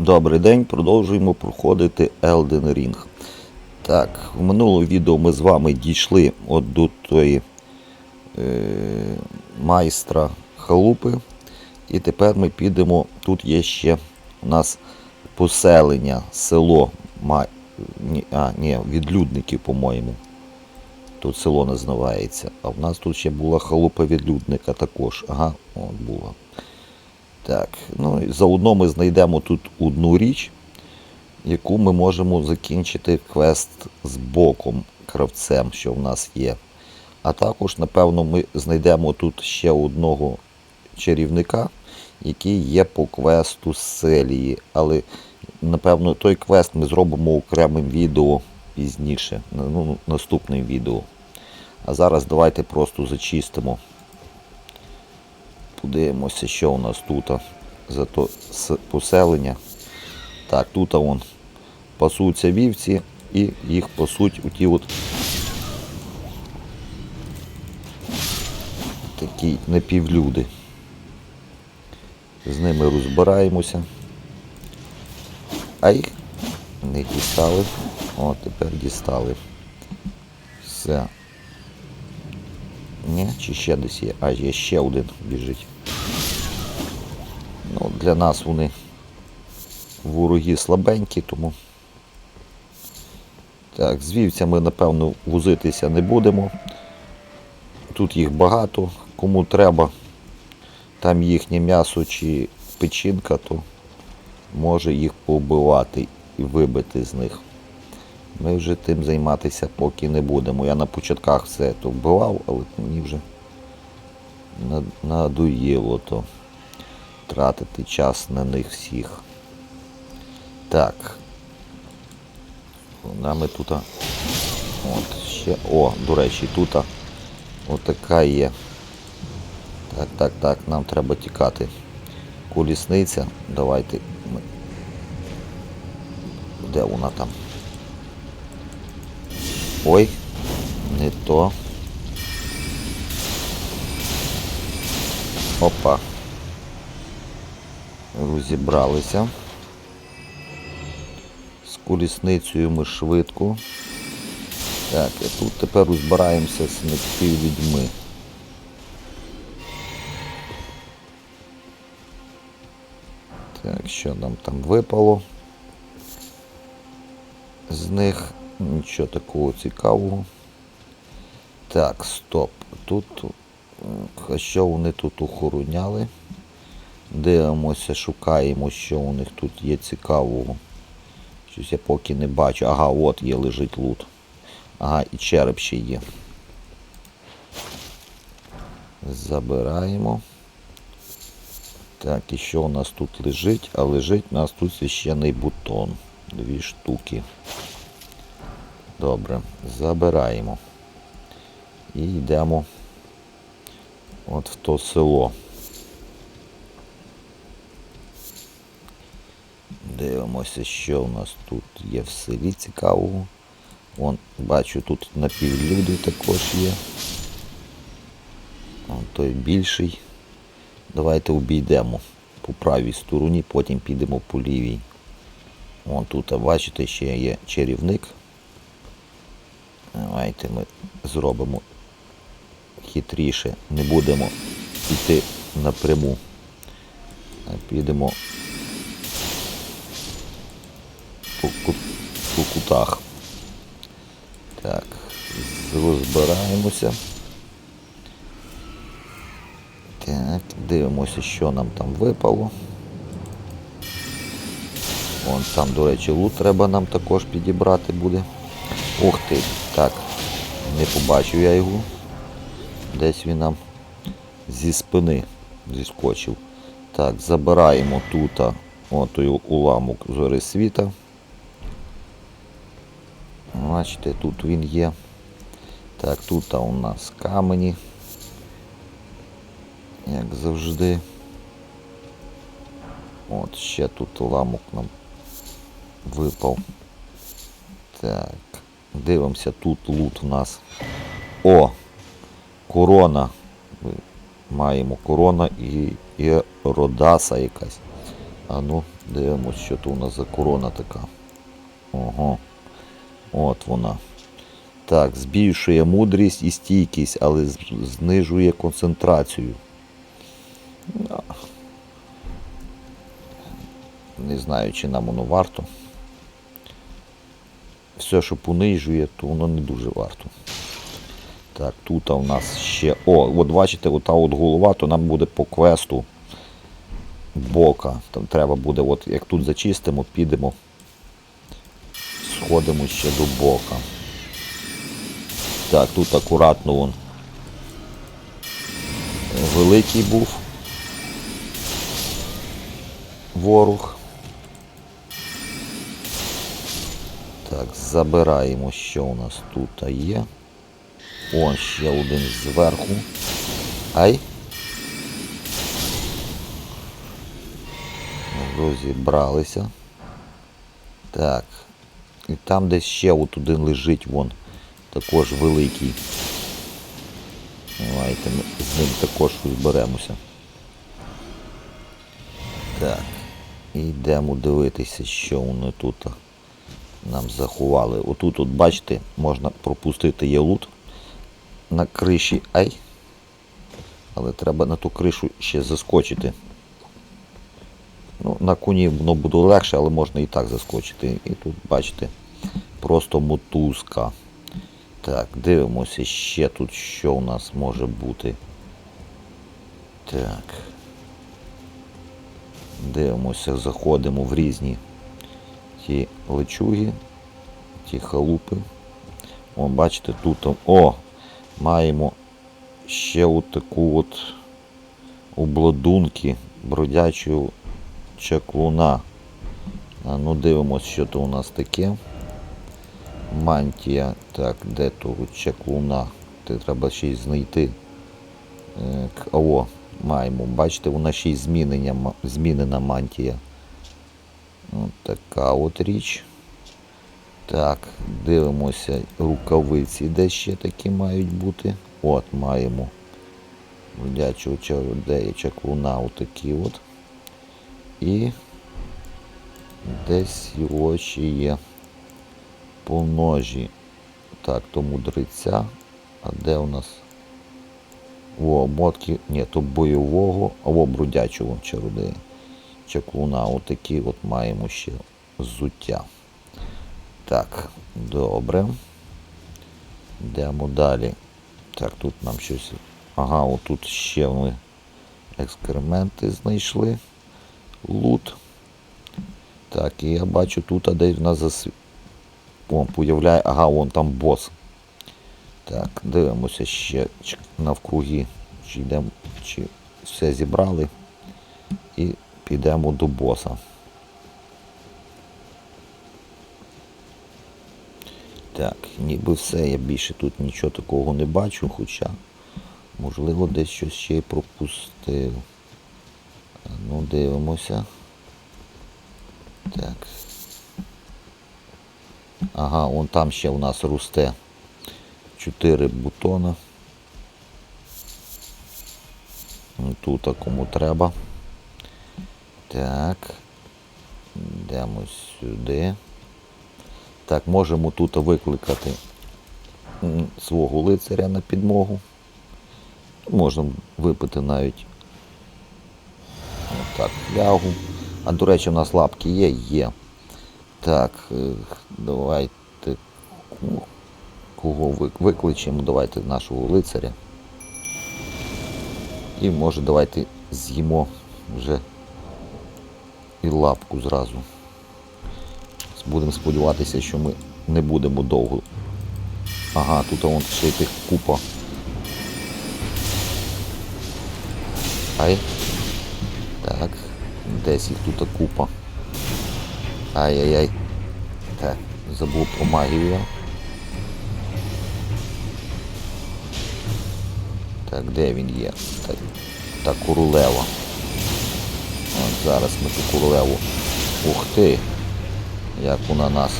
Добрий день, продовжуємо проходити Elden Ring. Так, в минулому відео ми з вами дійшли от до тої е, майстра халупи. І тепер ми підемо. Тут є ще у нас поселення, село. Ма... Ні, а, ні, відлюдників, по-моєму. Тут село називається. А в нас тут ще була халупа відлюдника також. Ага, от була. Так, ну і заодно ми знайдемо тут одну річ, яку ми можемо закінчити квест з боком кравцем, що в нас є. А також, напевно, ми знайдемо тут ще одного чарівника, який є по квесту з Селії. Але, напевно, той квест ми зробимо окремим відео пізніше, ну, наступним відео. А зараз давайте просто зачистимо. Подивимося, що у нас тут за то поселення. Так, тут вон пасуться вівці і їх пасуть у ті от такі напівлюди. З ними розбираємося. А їх не дістали. О, тепер дістали. Все. Ні, чи ще десь є. А, є ще один біжить. Ну, для нас вони вороги слабенькі, тому. Так, з вівцями, напевно, возитися не будемо. Тут їх багато. Кому треба, там їхнє м'ясо чи печінка, то може їх побивати і вибити з них. Ми вже тим займатися поки не будемо. Я на початках все то вбивав, але мені вже на- надоїло то тратити час на них всіх. Так. Нами тут. От, ще. О, до речі, тут отака є. Так, так, так, нам треба тікати. Колісниця. Давайте. Де вона там? Ой, не то. Опа. Розібралися. З колісницею ми швидко. Так, і тут тепер розбираємося з напівлюдьми. Так, що нам там випало? З них нічого такого цікавого. Так, стоп. Тут що вони тут охороняли? Дивимося, шукаємо, що у них тут є цікавого. Щось я поки не бачу. Ага, от є лежить лут. Ага, і череп ще є. Забираємо. Так, і що у нас тут лежить? А лежить у нас тут священний бутон. Дві штуки. Добре, забираємо. І йдемо от в то село. Дивимося, що у нас тут є в селі цікавого. Вон, бачу, тут напівлюди також є. Вон той більший. Давайте обійдемо по правій стороні, потім підемо по лівій. Вон тут, бачите, ще є чарівник. Давайте ми зробимо хитріше. Не будемо йти напряму. Підемо по, ку- по кутах. Так, розбираємося. Так, дивимося, що нам там випало. Вон там, до речі, лут треба нам також підібрати буде. Ух ти, так, не побачив я його. Десь він нам зі спини зіскочив. Так, забираємо тут от той уламок зори світа. Бачите, тут він є. Так, тут у нас камені. Як завжди. От ще тут уламок нам випав. Так. Дивимося, тут лут у нас. О! Корона. Маємо корона і, і родаса якась. А ну, Дивимось, що тут у нас за корона така. Ого. От вона. Так, збільшує мудрість і стійкість, але знижує концентрацію. Не знаю, чи нам воно варто. Все, що понижує, то воно не дуже варто. Так, тут у нас ще. О, от бачите, ота от голова, то нам буде по квесту бока. Там треба буде, от як тут зачистимо, підемо. Сходимо ще до бока. Так, тут акуратно вон. Великий був. Ворог. Так, забираємо, що у нас тут є. О, ще один зверху. Ай. Розібралися. Так. І там десь ще от один лежить вон. Також великий. Давайте ми з ним також розберемося. Так. І йдемо дивитися, що вони тут нам заховали. Отут, от бачите, можна пропустити є лут на криші. Ай. Але треба на ту кришу ще заскочити. Ну, на коні воно буде легше, але можна і так заскочити. І тут, бачите, просто мотузка. Так, дивимося ще тут, що у нас може бути. Так. Дивимося, заходимо в різні ті лечуги, ті халупи. О, бачите, тут о, маємо ще от таку от обладунки бродячого чаклуна. А ну дивимось, що то у нас таке. Мантія. Так, де того чаклуна? Це треба ще й знайти. Е, О, маємо. Бачите, вона ще й змінена мантія. От така от річ. Так, дивимося рукавиці, де ще такі мають бути. От маємо бродячого чародея чаклуна отакі от. І десь його ще є по ножі. Так, то мудреця. А де у нас? О, мотки, ні, то бойового, або бродячого чародея. Чаклуна, отакі от маємо ще зуття. Так, добре. Йдемо далі. Так, тут нам щось. Ага, отут ще ми екскременти знайшли. Лут. Так, і я бачу тут, а десь в нас засв... О, появляє. Ага, вон там бос. Так, дивимося ще навкруги, чи йдемо, чи все зібрали. І підемо до боса. Так, ніби все, я більше тут нічого такого не бачу, хоча, можливо, десь щось ще й пропустив. Ну, дивимося. Так. Ага, вон там ще у нас росте 4 бутона. Ну, Тут кому треба. Так. Йдемо сюди. Так, можемо тут викликати свого лицаря на підмогу. Можна випити навіть так, флягу. А до речі, у нас лапки є? Є. Так, давайте кого викличемо, давайте нашого лицаря. І може давайте з'їмо вже і лапку зразу. Будемо сподіватися, що ми не будемо довго. Ага, тут вон ще й тих купа. Ай. Так, десь їх тут купа. Ай-яй-яй. Так, забув про магію. Так, де він є? Так, та королева. Зараз ми ту королеву. Ух ти! Як вона нас.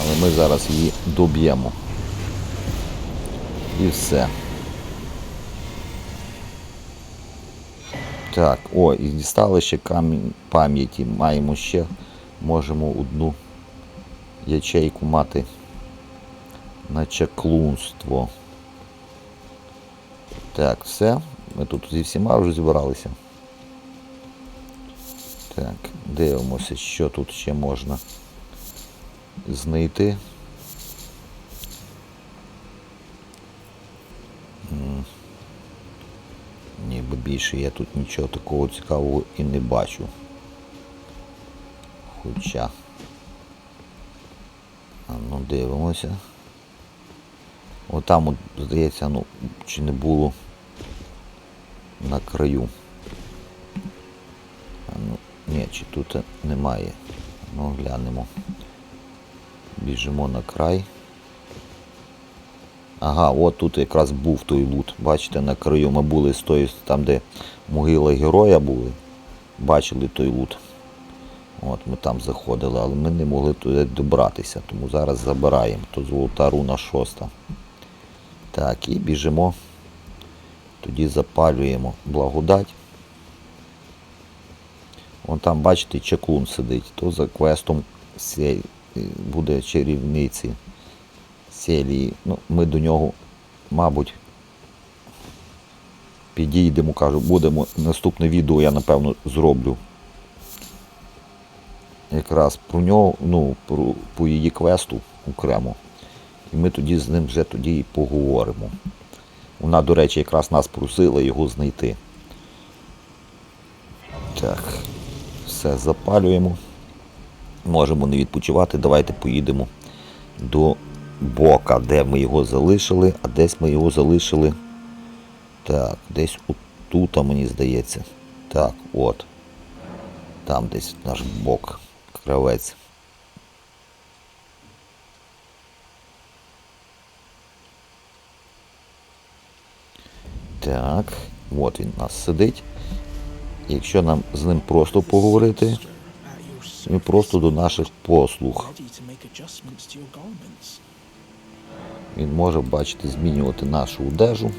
Але ми зараз її доб'ємо. І все. Так, о, і дістали ще камінь пам'яті. Маємо ще, можемо одну ячейку мати на чаклунство. Так, все. Ми тут зі всіма вже зібралися. Так, дивимося, що тут ще можна знайти. Ніби більше я тут нічого такого цікавого і не бачу. Хоча. А ну дивимося. Отам, от, здається, ну, чи не було на краю. Ну, ні, чи тут немає. Ну, глянемо. Біжимо на край. Ага, от тут якраз був той лут. Бачите, на краю ми були з тої, там, де могила героя були. Бачили той лут. От ми там заходили, але ми не могли туди добратися, тому зараз забираємо. То золота руна шоста. Так, і біжимо. Тоді запалюємо благодать. Вон там, бачите, чаклун сидить. То за квестом буде чарівниці селії. Ну, ми до нього, мабуть, підійдемо, кажу, будемо. Наступне відео я, напевно, зроблю. Якраз про нього, ну, про, по її квесту окремо. І ми тоді з ним вже тоді і поговоримо. Вона, до речі, якраз нас просила його знайти. Так, все запалюємо. Можемо не відпочивати. Давайте поїдемо до бока, де ми його залишили, а десь ми його залишили. Так, десь отут, мені здається. Так, от. Там десь наш бок, кравець. Так, от він у нас сидить. Якщо нам з ним просто поговорити, ми просто до наших послуг. Він може, бачите, змінювати нашу одежу,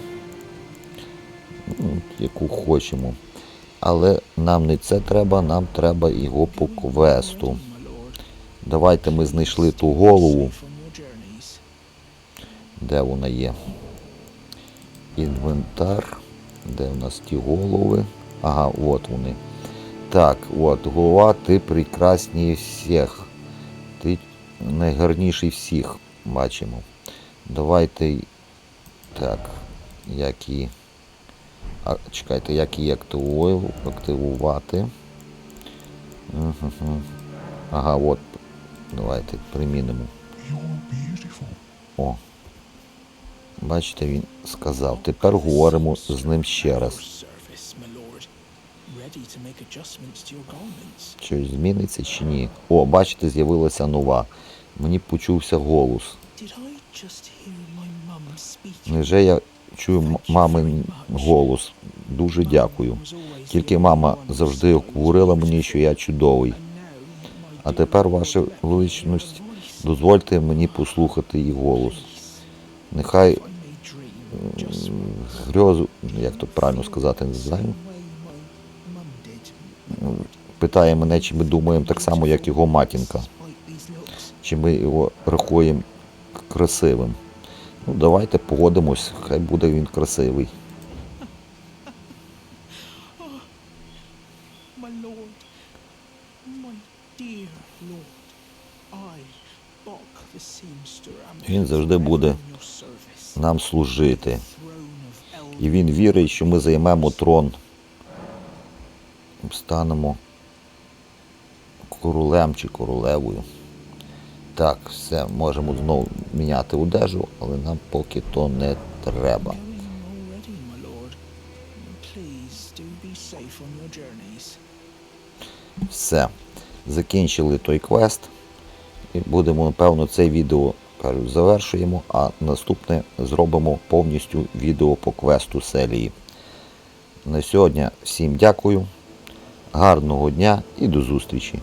ну, яку хочемо. Але нам не це треба, нам треба його по квесту. Давайте ми знайшли ту голову, де вона є. Інвентар. Де в нас ті голови? Ага, от вони. Так, от, голова, ти прекрасній всіх. Ти найгарніший всіх, бачимо. Давайте. Так, як її. А, чекайте, як її активувати. Угу. Ага, от. Давайте примінимо. О. Бачите, він сказав. Тепер говоримо з ним ще раз. Щось зміниться чи ні. О, бачите, з'явилася нова. Мені почувся голос. Невже я чую мамин голос? Дуже дякую. Тільки мама завжди говорила мені, що я чудовий. А тепер, ваша величність, дозвольте мені послухати її голос. Нехай грьозу, як то правильно сказати, не знаю. Питає мене, чи ми думаємо так само, як його матінка. Чи ми його рахуємо красивим. Ну, давайте погодимось, хай буде він красивий. Він завжди буде. Нам служити. І він вірить, що ми займемо трон. Станемо королем чи королевою. Так, все, можемо знову міняти одежу, але нам поки то не треба. Все. Закінчили той квест. І будемо, напевно, це відео кажу, завершуємо, а наступне зробимо повністю відео по квесту селії. На сьогодні всім дякую, гарного дня і до зустрічі!